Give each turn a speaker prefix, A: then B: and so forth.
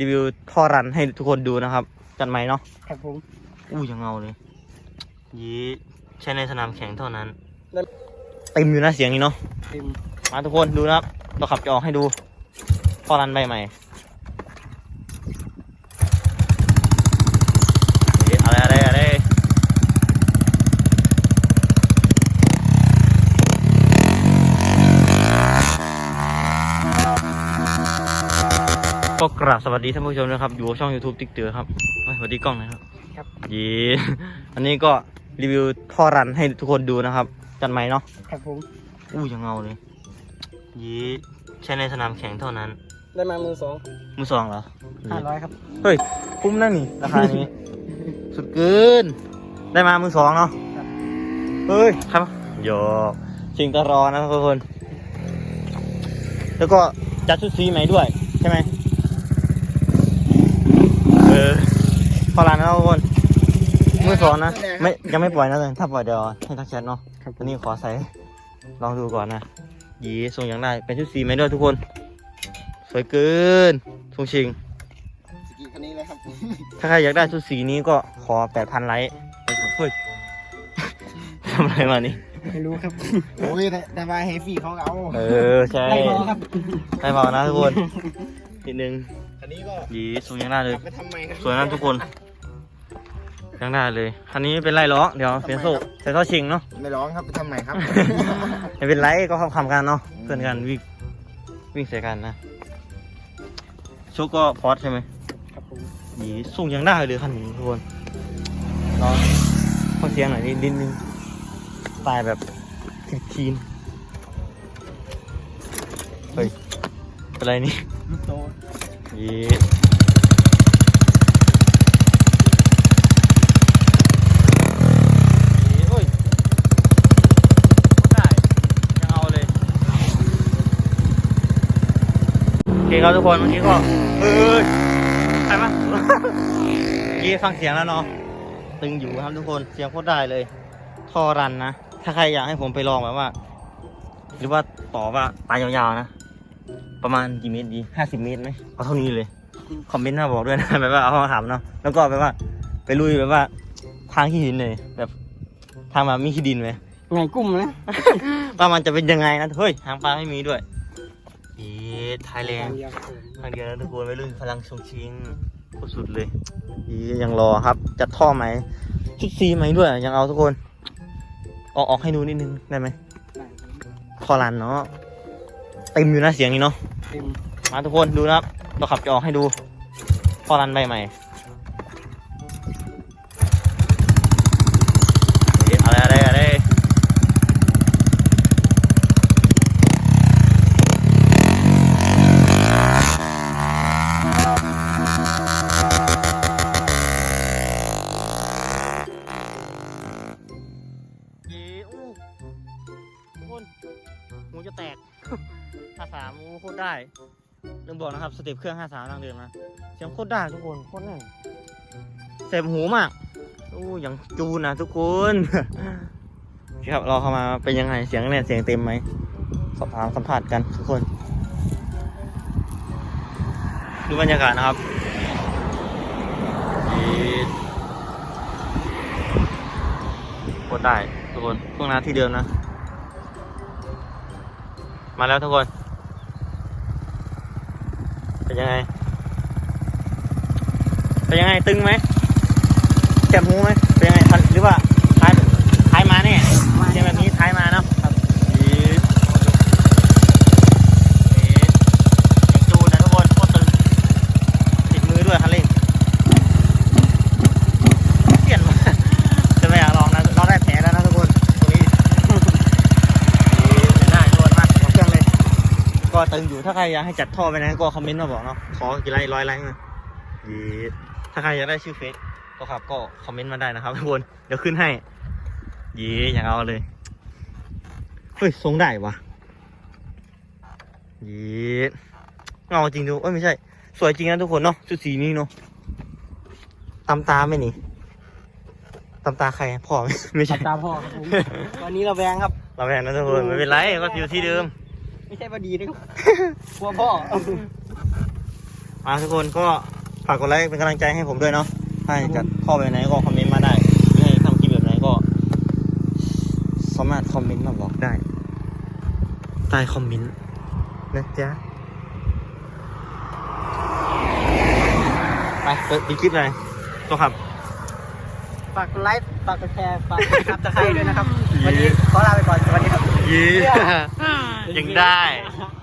A: รีวิวท่อรันให้ทุกคนดูนะครับจัดไหมเนาะ
B: ครับผม
A: อู้ยังเงาเลยยีใช้ในสนามแข่งเท่านั้น
B: นั่น
A: เต็มอยู่นะเสียงนี้เนาะ
B: เต็ม
A: มาทุกคนดูนะครับเราขับจะออกให้ดูท่อรันใบใหม่เอ๊ะอะไรอะไรอะไร ก็กราบสวัสดีท่านผู้ชมนะครับ อยู่กับช่อง YouTube ติ๊กเตือครับเฮ้ยสวัสดีกล้องหนะครับ
B: ครับ
A: ยีอันนี้ก็รีวิวท่อรันให้ทุกคนดูนะครับ จัดไหมเนาะ
B: ครับผม
A: อู้ยังเงาเลยยีใช้ในสนามแข่งเท่านั้น
B: ได้มามือสอง
A: มือสองเหรอ
B: ห้าร้อยครับ
A: เฮ้ยคุ้มนั่นนี่ราคานี้ สุดเกิน ได้มามือสองเนาะ
B: ครับ
A: เฮ้ยครับโยกชิงตะรอนะทุกคน แล้วก็จัดชุดสีใหม่ด้วย ใช่ไหม เออ พอร้านนะทุกคนมือสองนะไม่ยังไม่ปล่อยนะเลยถ้าปล่อยเดี๋ยวให้ทักแชทเนาะ
B: ครับ
A: อันนี้ขอใส่ลองดูก่อนนะยีทรงยังได้เป็นชุดสีไหมด้วยทุกคน สวยเกินทรงชิง
B: สกีคันนี้เลยครับ
A: ถ้าใครอยากได้ชุดสีนี้ก็ขอแปดพันไลค์เฮ้ยทำอะไรมานี่
B: ไม่รู้ครับ
C: โอ้ยแต่แต่ว่าเฮฟฟี่เขาเอา
A: เออใช่
B: ได้พอครับ
A: ได้เปล่านะทุกคนนิดนึง
C: คันนี้ก็
A: ยีทรงยังได้เลย
C: ไปทำไมครับ
A: สวยนะทุกคน ยังได้เลยคันนี้ไม่เป็นไรหรอกเดี๋ยวเปลี่ยนโซ่ใส่ท่อชิงเนาะ
C: ไม่ร้องครับไปทำไมครับ
A: ไม่เป็นไรก็ทำๆกันเนาะเพื่อนกันวิ่งวิ่งใส่กันนะโชคก็ฟอสใช่ไหม
B: ครับผม
A: ดีสูงยังได้เลยคันนี้ทุกคนลองฟังเสียงหน่อยนิดนึงสไตล์แบบทีนๆเฮ้ยเป็นไรนี่
B: ลูกโต
A: ยียีโอ้ยได้ยังเอาเลย โอ เคครับทุกคนเมื่อกี้ก็เอ้ยใครปะเมื่อกี้ฟังเสียงแล้วเนาะตึงอยู่ครับทุกคนเสียงโคตรได้เลย ท่อรันนะ ถ้าใครอยากให้ผมไปลองแบบว่า หรือว่าต่อว่าปลายยาวๆนะ ประมาณกี่เมตรดีห้าสิบเมตรไหมเอาเท่านี้เลยคอมเมนต์มาบอกด้วยนะแบบว่าเอามาถามเนาะแล้วก็แบบว่า ไปลุยแบบว่า ทางขี้หินเลยแบบทางแบบมีขี้ดินไหม
B: ไงกุ้มนะ
A: ว่ามันจะเป็นยังไงนะเฮ้ยทางปลาไม่มีด้วย อีไทยแลนด์
B: เดียวครับผม
A: ทางเดียวนะทุกคนไม่รุ่นพลังชงชิงโคตรสุดเลยอียังรอครับจัดท่อไหมชุดซีไหมด้วยยังเอาทุกคน ออกออกให้ดูนิดนึงได้ไหม
B: ได้ครับ
A: ท่อรันเนาะเต็มอยู่นะเสียงนี้เนาะ
B: เต็ม
A: มาทุกคนดูนะครับเราขับจะออกให้ดูท่อรันใบใหม่ หูจะแตกห้าสามโคตรได้ลืมบอกนะครับสเต็ปเครื่องห้าสามทางเดิมนะเสียงโคตรได้ทุกคนโคตรแน่นเสพหูมากอู้อย่างจูนนะทุกคนครับเราเข้ามาเป็นยังไงเสียงเนี่ยเสียงเต็มไหมสอบถามสัมผัสกันทุกคน ดูบรรยากาศนะครับอีดโคตรได้ทุกคนพวกน้าที่เดิมนะ มาแล้วทุกคน เป็นยังไง เป็นยังไงตึงไหมแจ็บหูไหมเป็นยังไงทันหรือว่าท้ายท้ายมาเนี่ยเสียงแบบนี้ท้ายมาเนาะครับอีดอีดยังจูนนะทุกคนโคตรตึงติดมือด้วยคันเร่งเปลี่ยนมาจะไม่อยากลองนะลองได้แผลแล้วนะทุกคนตรงนี้ ได้โดนมากของเครื่องเลย ก็ ตึงอยู่ถ้าใครอยากให้จัดท่อไปนะก็คอมเมนต์มาบอกเนาะขอกี่ไลค์ร้อยไลค์มายีดถ้าใครอยากได้ชื่อเฟซก็ครับก็คอมเมนต์มาได้นะครับทุกคนเดี๋ยวขึ้นให้ยีดอยากเอาเลยเฮ้ยทรงได้วะยีดเงาจริงดูเอ้ยไม่ใช่ สวยจริงนะทุกคนเนาะชุดสีนี้เนาะตามตาไหมนี่ตามตาใครพ่อไหมไม่ใช่
B: ตาพ่อครับผมวันนี้เราแวงครับ
A: เราแพงนะทุกคนไม่เป็นไรก็อยู่ที่เดิม
B: ไม่ใช่ว่าดีนะครับกลัวพ่อ
A: มาทุกคนก็ฝากกดไลค์เป็นกำลังใจให้ผมด้วยเนาะถ้าอยากจะเข้าไปไหนก็คอมเมนต์มาได้หรือให้ทำคลิปแบบไหนก็ สามารถคอมเมนต์มาบอกได้ใต้คอมเมนต์นะจ๊ะไปเปิดปิดคลิปเลยตัวครับ
B: ฝากกดไลค์ ฝากกดแชร์ ฝากกดซับสไครต์ด้วยนะครับ วันนี้ขอลาไปก่อน สวัสดีครับ
A: ยียังได้
B: ค